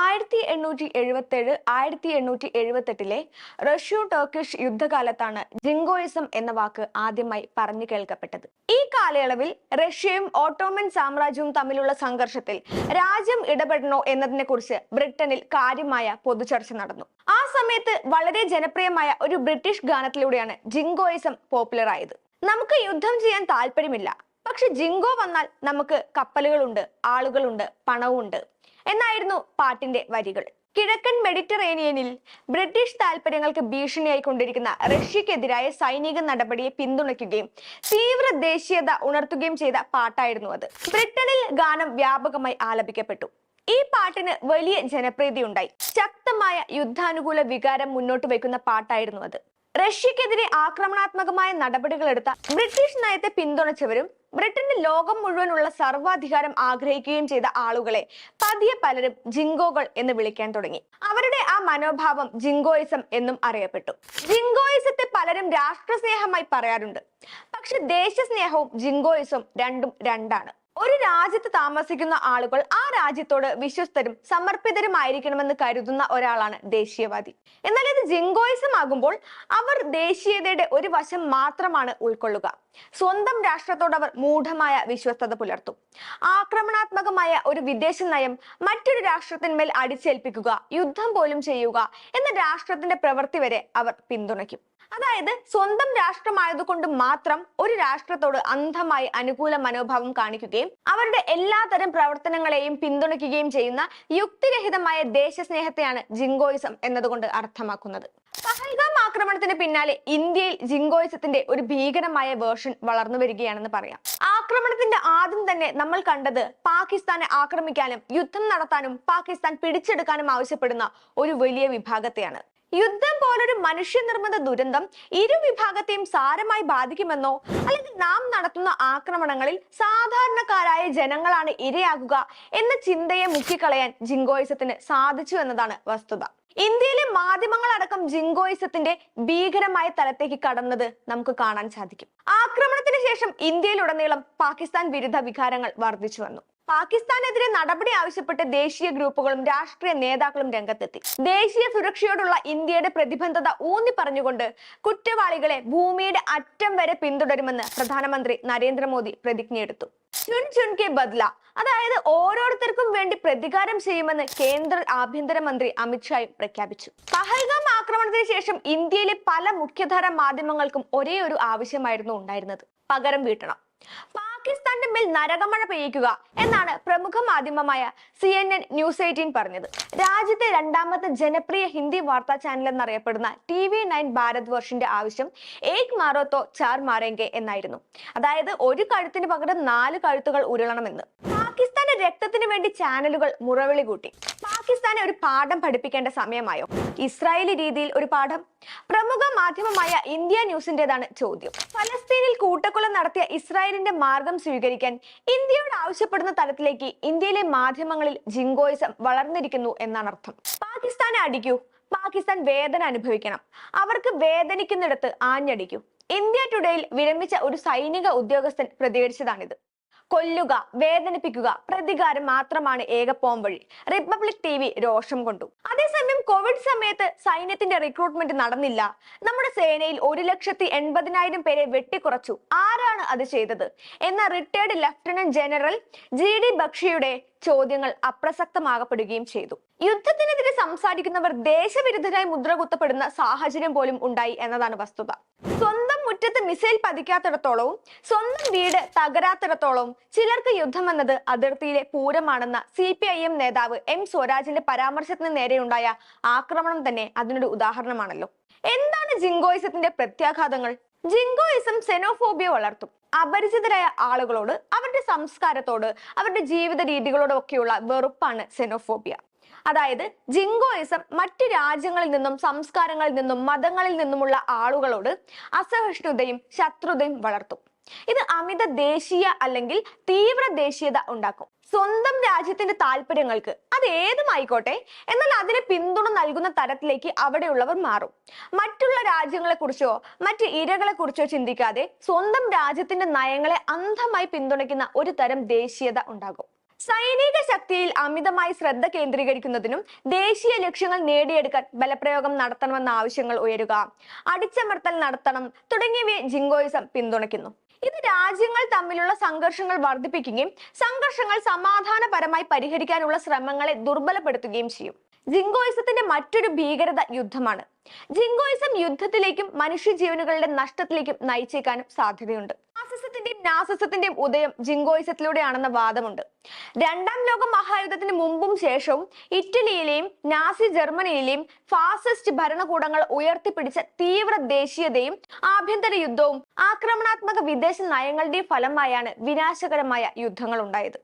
ആയിരത്തി എണ്ണൂറ്റി എഴുപത്തേഴ് ആയിരത്തി എണ്ണൂറ്റി എഴുപത്തെട്ടിലെ റഷ്യോ ടർക്കിഷ് യുദ്ധകാലത്താണ് ജിങ്കോയിസം എന്ന വാക്ക് ആദ്യമായി പറഞ്ഞു കേൾക്കപ്പെട്ടത്. ഈ കാലയളവിൽ റഷ്യയും ഓട്ടോമൻ സാമ്രാജ്യവും തമ്മിലുള്ള സംഘർഷത്തിൽ രാജ്യം ഇടപെടണോ എന്നതിനെ കുറിച്ച് ബ്രിട്ടനിൽ കാര്യമായ പൊതുചർച്ച നടന്നു. ആ സമയത്ത് വളരെ ജനപ്രിയമായ ഒരു ബ്രിട്ടീഷ് ഗാനത്തിലൂടെയാണ് ജിങ്കോയിസം പോപ്പുലർ ആയത് നമുക്ക് യുദ്ധം ചെയ്യാൻ താല്പര്യമില്ല. പക്ഷെ ജിങ്കോ വന്നാൽ നമുക്ക് കപ്പലുകളുണ്ട് ആളുകളുണ്ട് പണവുമുണ്ട്. എന്നായിരുന്നു പാട്ടിന്റെ വരികൾ. കിഴക്കൻ മെഡിറ്ററേനിയനിൽ ബ്രിട്ടീഷ് താൽപര്യങ്ങൾക്ക് ഭീഷണിയായി കൊണ്ടിരിക്കുന്ന റഷ്യക്കെതിരായ സൈനിക നടപടിയെ പിന്തുണയ്ക്കുകയും തീവ്ര ദേശീയത ഉണർത്തുകയും ചെയ്ത പാട്ടായിരുന്നു അത്. ബ്രിട്ടനിൽ ഗാനം വ്യാപകമായി ആലപിക്കപ്പെട്ടു. ഈ പാട്ടിന് വലിയ ജനപ്രീതി ഉണ്ടായി ശക്തമായ യുദ്ധാനുകൂല വികാരം മുന്നോട്ട് വയ്ക്കുന്ന പാട്ടായിരുന്നു അത്. റഷ്യക്കെതിരെ ആക്രമണാത്മകമായ നടപടികൾ എടുത്ത ബ്രിട്ടീഷ് നയത്തെ പിന്തുണച്ചവരും ബ്രിട്ടന്റെ ലോകം മുഴുവനുള്ള സർവാധികാരം ആഗ്രഹിക്കുകയും ചെയ്ത ആളുകളെ പതിയെ പലരും ജിങ്കോകൾ എന്ന് വിളിക്കാൻ തുടങ്ങി. അവരുടെ ആ മനോഭാവം ജിങ്കോയിസം എന്നും അറിയപ്പെട്ടു. ജിങ്കോയിസത്തെ പലരും രാഷ്ട്രസ്നേഹമായി പറയാറുണ്ട്. പക്ഷെ ദേശസ്നേഹവും ജിങ്കോയിസവും രണ്ടും രണ്ടാണ്. ഒരു രാജ്യത്ത് താമസിക്കുന്ന ആളുകൾ ആ രാജ്യത്തോട് വിശ്വസ്തരും സമർപ്പിതരുമായിരിക്കണമെന്ന് കരുതുന്ന ഒരാളാണ് ദേശീയവാദി. എന്നാൽ ഇത് ജിങ്കോയിസം ആകുമ്പോൾ അവർ ദേശീയതയുടെ ഒരു വശം മാത്രമാണ് ഉൾക്കൊള്ളുക. സ്വന്തം രാഷ്ട്രത്തോട് അവർ മൂഢമായ വിശ്വസ്തത പുലർത്തും. ആക്രമണാത്മകമായ ഒരു വിദേശ നയം മറ്റൊരു രാഷ്ട്രത്തിന്മേൽ അടിച്ചേൽപ്പിക്കുക യുദ്ധം പോലും ചെയ്യുക എന്ന രാഷ്ട്രത്തിന്റെ പ്രവൃത്തി വരെ അവർ പിന്തുണയ്ക്കും. അതായത് സ്വന്തം രാഷ്ട്രമായതുകൊണ്ട് മാത്രം ഒരു രാഷ്ട്രത്തോട് അന്ധമായി അനുകൂല മനോഭാവം കാണിക്കുകയും അവരുടെ എല്ലാതരം പ്രവർത്തനങ്ങളെയും പിന്തുണയ്ക്കുകയും ചെയ്യുന്ന യുക്തിരഹിതമായ ദേശസ്നേഹത്തെയാണ് ജിങ്കോയിസം എന്നതുകൊണ്ട് അർത്ഥമാക്കുന്നത്. പഹൽഗാം ആക്രമണത്തിന് പിന്നാലെ ഇന്ത്യയിൽ ജിങ്കോയിസത്തിന്റെ ഒരു ഭീകരമായ വേർഷൻ വളർന്നു വരികയാണെന്ന് പറയാം. ആക്രമണത്തിന്റെ ആദ്യം തന്നെ നമ്മൾ കണ്ടത് പാകിസ്ഥാനെ ആക്രമിക്കാനും യുദ്ധം നടത്താനും പാകിസ്ഥാൻ പിടിച്ചെടുക്കാനും ആവശ്യപ്പെടുന്ന ഒരു വലിയ വിഭാഗത്തെയാണ്. യുദ്ധം പോലൊരു മനുഷ്യനിർമ്മിത ദുരന്തം ഇരു വിഭാഗത്തെയും സാരമായി ബാധിക്കുമെന്നോ അല്ലെങ്കിൽ നാം നടത്തുന്ന ആക്രമണങ്ങളിൽ സാധാരണക്കാരായ ജനങ്ങളാണ് ഇരയാകുക എന്ന ചിന്തയെ മുക്കിക്കളയാൻ ജിങ്കോയിസത്തിന് സാധിച്ചു എന്നതാണ് വസ്തുത. ഇന്ത്യയിലെ മാധ്യമങ്ങളടക്കം ജിങ്കോയിസത്തിന്റെ ഭീകരമായ തലത്തേക്ക് കടന്നത് നമുക്ക് കാണാൻ സാധിക്കും. ആക്രമണത്തിന് ശേഷം ഇന്ത്യയിലുടനീളം പാകിസ്ഥാൻ വിരുദ്ധ വികാരങ്ങൾ വർദ്ധിച്ചു വന്നു. പാകിസ്ഥാനെതിരെ നടപടി ആവശ്യപ്പെട്ട് ദേശീയ ഗ്രൂപ്പുകളും രാഷ്ട്രീയ നേതാക്കളും രംഗത്തെത്തി. ദേശീയ സുരക്ഷയോടുള്ള ഇന്ത്യയുടെ പ്രതിബദ്ധത ഊന്നി പറഞ്ഞുകൊണ്ട് കുറ്റവാളികളെ ഭൂമിയുടെ അറ്റം വരെ പിന്തുടരുമെന്ന് പ്രധാനമന്ത്രി നരേന്ദ്രമോദി പ്രതിജ്ഞയെടുത്തു. ചുൻ ചുൻ കെ ബദ്ല അതായത് ഓരോരുത്തർക്കും വേണ്ടി പ്രതികാരം ചെയ്യുമെന്ന് കേന്ദ്ര ആഭ്യന്തരമന്ത്രി അമിത്ഷായും പ്രഖ്യാപിച്ചു. പഹൽഗാം ആക്രമണത്തിന് ശേഷം ഇന്ത്യയിലെ പല മുഖ്യധാര മാധ്യമങ്ങൾക്കും ഒരേ ഒരു ആവശ്യമായിരുന്നു ഉണ്ടായിരുന്നത്. പകരം വീട്ടണം. പാകിസ്ഥാന്റെ മേൽ നരകമഴ പെയ്യിക്കുക എന്നാണ് പ്രമുഖ മാധ്യമമായ C N N news eighteen പറഞ്ഞത്. രാജ്യത്തെ രണ്ടാമത്തെ ജനപ്രിയ ഹിന്ദി വാർത്താ ചാനൽ എന്നറിയപ്പെടുന്ന ടി വി നയൻ ഭാരത് വർഷിന്റെ ആവശ്യം ഏക് മാറോത്തോ ചാർ മാറേങ്കെ എന്നായിരുന്നു. അതായത് ഒരു കഴുത്തിന് പകരം നാല് കഴുത്തുകൾ ഉരുളണമെന്ന്. രക്തത്തിന് വേണ്ടി ചാനലുകൾ മുറവിളി കൂട്ടി. പാകിസ്ഥാനെ ഒരു പാഠം പഠിപ്പിക്കേണ്ട സമയമായോ? ഇസ്രായേലി രീതിയിൽ ഒരു പാഠം? പ്രമുഖ മാധ്യമമായ ഇന്ത്യ ന്യൂസിന്റേതാണ് ചോദ്യം. ഫലസ്തീനിൽ കൂട്ടക്കൊലം നടത്തിയ ഇസ്രായേലിന്റെ മാർഗം സ്വീകരിക്കാൻ ഇന്ത്യയോട് ആവശ്യപ്പെടുന്ന തലത്തിലേക്ക് ഇന്ത്യയിലെ മാധ്യമങ്ങളിൽ ജിങ്കോയിസം വളർന്നിരിക്കുന്നു എന്നാണ് അർത്ഥം. പാകിസ്ഥാനെ അടിക്കൂ. പാകിസ്ഥാൻ വേദന അനുഭവിക്കണം. അവർക്ക് വേദനിക്കുന്നിടത്ത് ആഞ്ഞടിക്കൂ. ഇന്ത്യ ടുഡേയിൽ വിരമിച്ച ഒരു സൈനിക ഉദ്യോഗസ്ഥൻ പ്രതികരിച്ചതാണിത്. കൊല്ലുക വേദനിപ്പിക്കുക പ്രതികാരം മാത്രമാണ് ഏക പോംവഴി. റിപ്പബ്ലിക് ടി വി രോഷം കൊണ്ടു. അതേസമയം കോവിഡ് സമയത്ത് സൈന്യത്തിന്റെ റിക്രൂട്ട്മെന്റ് നടന്നില്ല. നമ്മുടെ സേനയിൽ ഒരു ലക്ഷത്തി എൺപതിനായിരം പേരെ വെട്ടിക്കുറച്ചു. ആരാണ് അത് ചെയ്തത്? എന്ന retired lieutenant general G D ബക്ഷിയുടെ ചോദ്യങ്ങൾ അപ്രസക്തമാകപ്പെടുകയും ചെയ്തു. യുദ്ധത്തിനെതിരെ സംസാരിക്കുന്നവർ ദേശവിരുദ്ധരായി മുദ്ര കുത്തപ്പെടുന്ന സാഹചര്യം പോലും ഉണ്ടായി എന്നതാണ് വസ്തുത. സ്വന്തം മുറ്റത്ത് മിസൈൽ പതിക്കാത്തിടത്തോളവും സ്വന്തം വീട് തകരാത്തിടത്തോളവും ചിലർക്ക് യുദ്ധം എന്നത് അതിർത്തിയിലെ പൂരമാണെന്ന സി പി ഐ എം നേതാവ് എം സ്വരാജിന്റെ പരാമർശത്തിന് നേരെയുണ്ടായ ആക്രമണം തന്നെ അതിനൊരു ഉദാഹരണമാണല്ലോ. എന്താണ് ജിങ്കോയിസത്തിന്റെ പ്രത്യാഘാതങ്ങൾ? ജിങ്കോയിസം സെനോഫോബിയ വളർത്തും. അപരിചിതരായ ആളുകളോട് അവരുടെ സംസ്കാരത്തോട് അവരുടെ ജീവിത രീതികളോടൊക്കെയുള്ള വെറുപ്പാണ് സെനോഫോബിയ അതായത് ജിങ്കോയിസം മറ്റു രാജ്യങ്ങളിൽ നിന്നും സംസ്കാരങ്ങളിൽ നിന്നും മതങ്ങളിൽ നിന്നുമുള്ള ആളുകളോട് അസഹിഷ്ണുതയും ശത്രുതയും വളർത്തും. ഇത് അമിത ദേശീയ അല്ലെങ്കിൽ തീവ്ര ദേശീയത ഉണ്ടാക്കും. സ്വന്തം രാജ്യത്തിന്റെ താല്പര്യങ്ങൾക്ക് അത് ഏതുമായിക്കോട്ടെ എന്നാൽ അതിന് പിന്തുണ നൽകുന്ന തരത്തിലേക്ക് അവിടെയുള്ളവർ മാറും. മറ്റുള്ള രാജ്യങ്ങളെ കുറിച്ചോ മറ്റ് ഇരകളെ കുറിച്ചോ ചിന്തിക്കാതെ സ്വന്തം രാജ്യത്തിന്റെ നയങ്ങളെ അന്ധമായി പിന്തുണയ്ക്കുന്ന ഒരു തരം ദേശീയത ഉണ്ടാകും. സൈനിക ശക്തിയിൽ അമിതമായി ശ്രദ്ധ കേന്ദ്രീകരിക്കുന്നതിനും ദേശീയ ലക്ഷ്യങ്ങൾ നേടിയെടുക്കാൻ ബലപ്രയോഗം നടത്തണമെന്ന ആവശ്യങ്ങൾ ഉയരുക. അടിച്ചമർത്തൽ നടത്തണം തുടങ്ങിയവയെ ജിങ്കോയിസം പിന്തുണയ്ക്കുന്നു. ഇത് രാജ്യങ്ങൾ തമ്മിലുള്ള സംഘർഷങ്ങൾ വർദ്ധിപ്പിക്കുകയും സംഘർഷങ്ങൾ സമാധാനപരമായി പരിഹരിക്കാനുള്ള ശ്രമങ്ങളെ ദുർബലപ്പെടുത്തുകയും ചെയ്യും. ജിങ്കോയിസത്തിന്റെ മറ്റൊരു ഭീകരത യുദ്ധമാണ്. ജിങ്കോയിസം യുദ്ധത്തിലേക്കും മനുഷ്യജീവനുകളുടെ നഷ്ടത്തിലേക്കും നയിച്ചേക്കാനും സാധ്യതയുണ്ട്. ഫാസിസത്തിന്റെയും നാസിസത്തിന്റെയും ഉദയം ജിങ്കോയിസത്തിലൂടെയാണെന്ന വാദമുണ്ട്. രണ്ടാം ലോക മഹായുദ്ധത്തിന് മുമ്പും ശേഷവും ഇറ്റലിയിലെയും നാസി ജർമ്മനിയിലെയും ഫാസിസ്റ്റ് ഭരണകൂടങ്ങൾ ഉയർത്തിപ്പിടിച്ച തീവ്ര ദേശീയതയും ആഭ്യന്തര യുദ്ധവും ആക്രമണാത്മക വിദേശ നയങ്ങളുടെയും ഫലമായാണ് വിനാശകരമായ യുദ്ധങ്ങൾ ഉണ്ടായത്